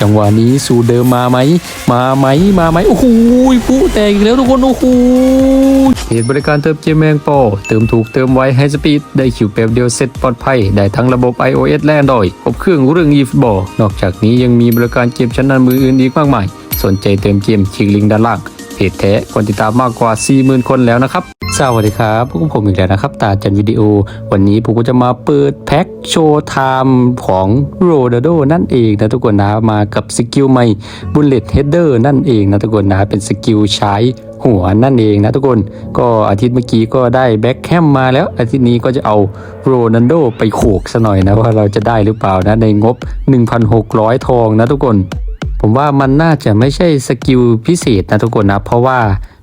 จังหวะนี้สูเดิมมาไหม มาไหม มาไหม โอ้โหผู้แตกอีกแล้วทุกคน โอ้โหเหตุบริการเติมเกมแมงปอเติมถูกเติมไวให้สปีด ได้คิวแป๊บเดียวเสร็จปลอดภัย ได้ทั้งระบบ iOS และ Android ครบเครื่องเรื่องอีฟบอนอกจากนี้ยังมีบริการเกมชั้นนำมืออื่นอีกมากมาย สนใจเติมเกมคลิกลิงก์ด้านล่าง เพจแท้คนติดตามมากกว่า 40,000 คนแล้วนะครับ สวัสดีครับพวกผมอีกแล้วนะครับ ตาจันวิดีโอ วันนี้ผมก็จะมาเปิดแพ็คโชว์ไทม์ของโรด a โดนั่นเองนะทุกคนนะมากับสกิลใหม่บุลเลตเฮดเดอร์นั่นเองนะทุกคนนะเป็นสกิลใช้หัวนั่นเองนะทุกคนก็อาทิตย์เมื่อกี้ก็ได้แบ็คแคมมาแล้ว อาทิตย์นี้ก็จะเอาโรนันโดไปโขกซะหน่อยนะว่าเราจะได้หรือเปล่านะในงบ 1,600 ทองนะทุกคน ผมว่ามันน่าจะไม่ใช่สกิลพิเศษนะทุกคนนะ เพราะว่า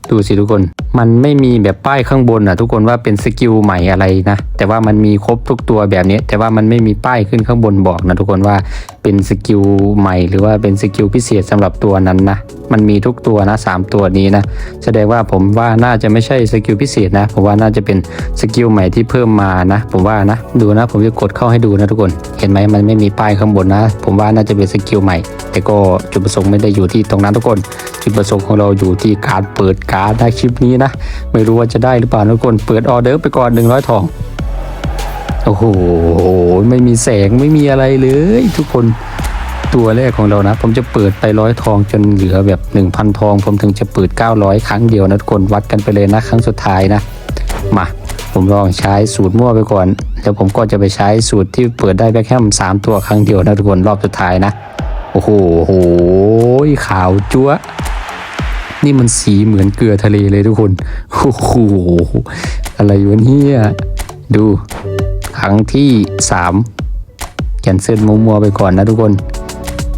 ดูสิทุกคน มันไม่มีแบบป้ายข้างบนนะทุกคนว่าเป็นสกิลใหม่อะไรนะแต่ว่ามันมีครบทุกตัวแบบนี้ แต่ว่ามันไม่มีป้ายขึ้นข้างบนบอกนะทุกคนว่าเป็นสกิลใหม่หรือว่าเป็นสกิลพิเศษสำหรับตัวนั้นนะมันมีทุกตัวนะสามตัวนี้นะแสดงว่าผมว่าน่าจะไม่ใช่สกิลพิเศษนะผมว่าน่าจะเป็นสกิลใหม่ที่เพิ่มมานะ ผมว่านะดูนะ ผมจะกดเข้าให้ดูนะทุกคน เห็นไหมมันไม่มีป้ายข้างบนนะ ผมว่าน่าจะเป็นสกิลใหม่ แต่ก็จุดประสงค์ไม่ได้อยู่ที่ตรงนั้นทุกคน จุดประสงค์ของเราอยู่ที่การเปิดการ์ดได้คลิปนี้นะไม่รู้ว่าจะได้หรือเปล่านะทุกคน เปิดออเดอร์ไปก่อน 100ทอง โอ้โห ไม่มีแสงไม่มีอะไรเลย ทุกคน ตัวแรกของเรานะ ผมจะเปิดไปร้อยทองจนเหลือแบบ 1,000 ทอง ผมถึงจะเปิด 900 ครั้งเดียวนะทุกคน วัดกันไปเลยนะ ครั้งสุดท้ายนะ มาผมลองใช้สูตรมั่วไปก่อน แล้วผมก็จะไปใช้สูตรที่เปิดได้แบ็คแฮมสามตัวครั้งเดียวนะทุกคนรอบสุดท้ายนะ โอ้โหโหขาวจั๊วะ นี่มันสีเหมือนเกลือทะเลเลยทุกคน โอ้โห อะไรวะเนี่ยดู ครั้งที่สามแคนเซิลมัวๆไปก่อนนะทุกคน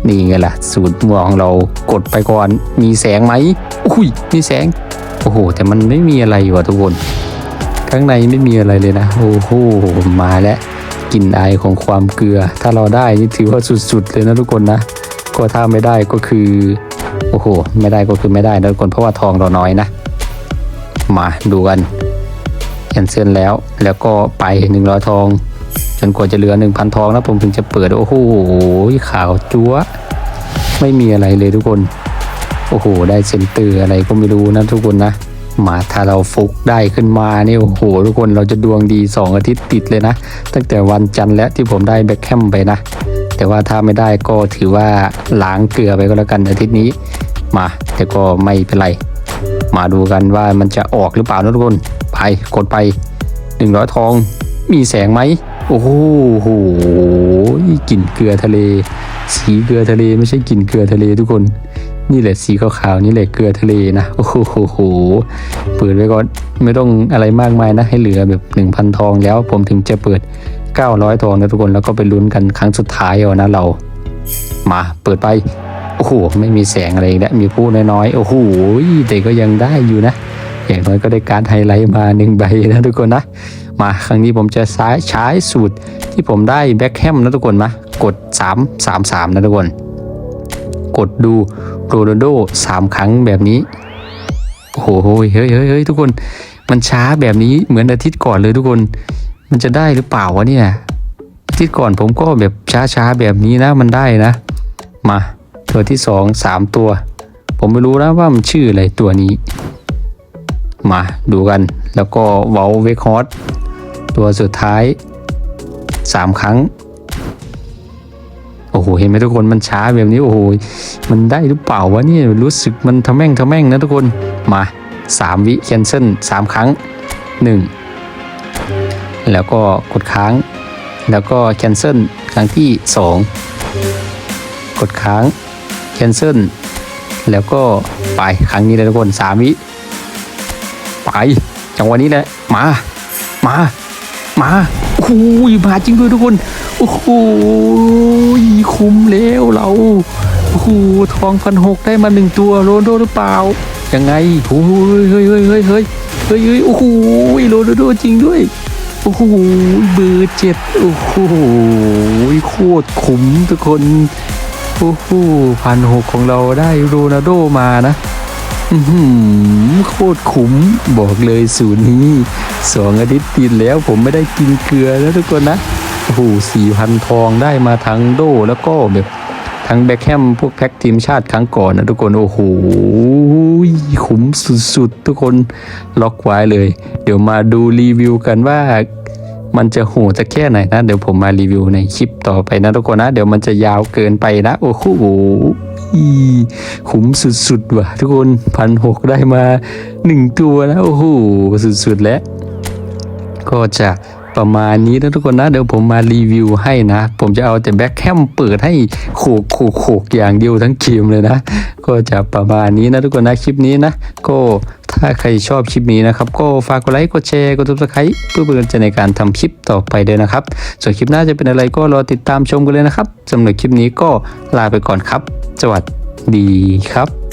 นี่ไงล่ะ สูตรมัวของเรากดไปก่อน มีแสงไหมอุ้ย มีแสง โอ้โห แต่มันไม่มีอะไรอยู่อะทุกคน ข้างในไม่มีอะไรเลยนะ โอ้โห มาแล้วกลิ่นอายของความเกลือ ถ้าเราได้นี่ถือว่าสุดๆเลยนะทุกคนนะ ก็ถ้าไม่ได้ก็คือ อ้โห ไม่ได้ก็คือไม่ได้นะทุกคนเพราะว่าทองเราน้อยนะ มาดูกันแคนเซิลแล้ว แล้วก็ไปหนึ่งร้อยทอง จนกว่าจะเหลือหนึ่งพันทองนะผมถึงจะเปิด โอ้โหขาวจั๊วไม่มีอะไรเลยทุกคน โอ้โห ได้เซนเตอร์อะไรก็ไม่รู้นะทุกคนนะมาถ้าเราฟุกได้ขึ้นมานี่โอ้โหทุกคนเราจะดวงดี 2 อาทิตย์ติดเลยนะ ตั้งแต่วันจันทร์และที่ผมได้แบ็คแคมไปนะ แต่ว่าถ้าไม่ได้ก็ถือว่าล้างเกลือไปก็แล้วกันอาทิตย์นี้ มา แต่ก็ไม่เป็นไร มาดูกันว่ามันจะออกหรือเปล่านะทุกคนไปกดไป100ทอง มีแสงไหมโอ้โหกลิ่นเกลือทะเล สีเกลือทะเลไม่ใช่กลิ่นเกลือทะเลทุกคน นี่แหละสีขาวๆนี่แหละเกลือทะเลนะโอ้โหเปิดไว้ก่อนไม่ต้องอะไรมากมายนะ ให้เหลือแบบ 1,000 ทองแล้วผมถึงจะเปิด 900 ทองนะทุกคนแล้วก็ไปลุ้นกันครั้งสุดท้ายเอานะเรา มาเปิดไป โอ้โหไม่มีแสงอะไรอีกแล้วมีผู้น้อยๆโอ้โหแต่ก็ยังได้อยู่นะ อย่างน้อยก็ได้การไฮไลท์มาหนึ่งใบนะทุกคนนะ มาครั้งนี้ผมจะใช้ใช้สูตรที่ผมได้แบ็คแฮมนะทุกคนมากด 3 3 3 นะทุกคน กดดูโรนัลโดสามครั้งแบบนี้โอ้โหเฮ้ยเฮ้ยเฮ้ยทุกคนมันช้าแบบนี้เหมือนอาทิตย์ก่อนเลยทุกคน มันจะได้หรือเปล่าวะเนี่ยอาทิตย์ก่อนผมก็แบบช้าๆแบบนี้นะมันได้นะ มา ตัวที่สองสามตัว ผมไม่รู้นะว่ามันชื่ออะไรตัวนี้ มาดูกัน แล้วก็เวลเวคฮอตตัวสุดท้ายสามครั้ง โอ้โห เห็นไหมทุกคนมันช้าแบบนี้ โอ้โห มันได้หรือเปล่าวะเนี่ย รู้สึกมันทะแม่งทะแม่งนะทุกคน มาสามวิแคนเซิลสามครั้งหนึ่งแล้วก็กดค้าง แล้วก็แคนเซิลครั้งที่สองกดค้าง แคนเซิลแล้วก็ไปครั้งนี้เลยทุกคนสามวิไปจังหวะนี้แหละมา มามาโอ้โหมาจริงด้วยทุกคน โอ้โหคุ้มแล้วเราโอ้โหทองพันหกได้มาหนึ่งตัวโรนโดหรือเปล่ายังไงโอ้ยเฮ้ยเฮ้ยเฮ้ยเฮ้ยเฮ้ยเฮ้ยโอ้โหโรนโดจริงด้วยโอ้โหเบอร์เจ็ดโอ้โหโคตรคุ้มทุกคน โอ้โหพันหกของเราได้โรนัลโดมานะอื้อหือโคตรคุ้มบอกเลยสูตรนี้สองอาทิตย์ติดแล้วผมไม่ได้กินเกลือแล้วทุกคนนะโอ้โหสี่พันทองได้มาทั้งโดแล้วก็แบบทั้งแบ็คแฮมพวกแพ็กทีมชาติครั้งก่อนนะทุกคนโอ้โหคุ้มสุดๆ ทุกคนล็อกไว้เลย เดี๋ยวมาดูรีวิวกันว่า มันจะโหจะแค่ไหนนะ เดี๋ยวผมมารีวิวในคลิปต่อไปนะทุกคนนะ เดี๋ยวมันจะยาวเกินไปนะ โอ้โหคุ้มสุดๆว่ะทุกคนพันหกได้มาหนึ่งตัวนะ โอ้โหสุดๆแล้ว ก็จะประมาณนี้นะทุกคนนะ เดี๋ยวผมมารีวิวให้นะ ผมจะเอาแต่แบ็คแฮมเปิดให้โขกโขกโขกอย่างเดียวทั้งเกมเลยนะ ก็จะประมาณนี้นะทุกคนนะ คลิปนี้นะ ก็ ถ้าใครชอบคลิปนี้นะครับ ก็ฝากกดไลค์กดแชร์กดติดตามเพื่อเป็นกำลังใจในการทำคลิปต่อไปด้วยนะครับ ส่วนคลิปหน้าจะเป็นอะไรก็รอติดตามชมกันเลยนะครับสำหรับคลิปนี้ก็ลาไปก่อนครับ สวัสดีครับ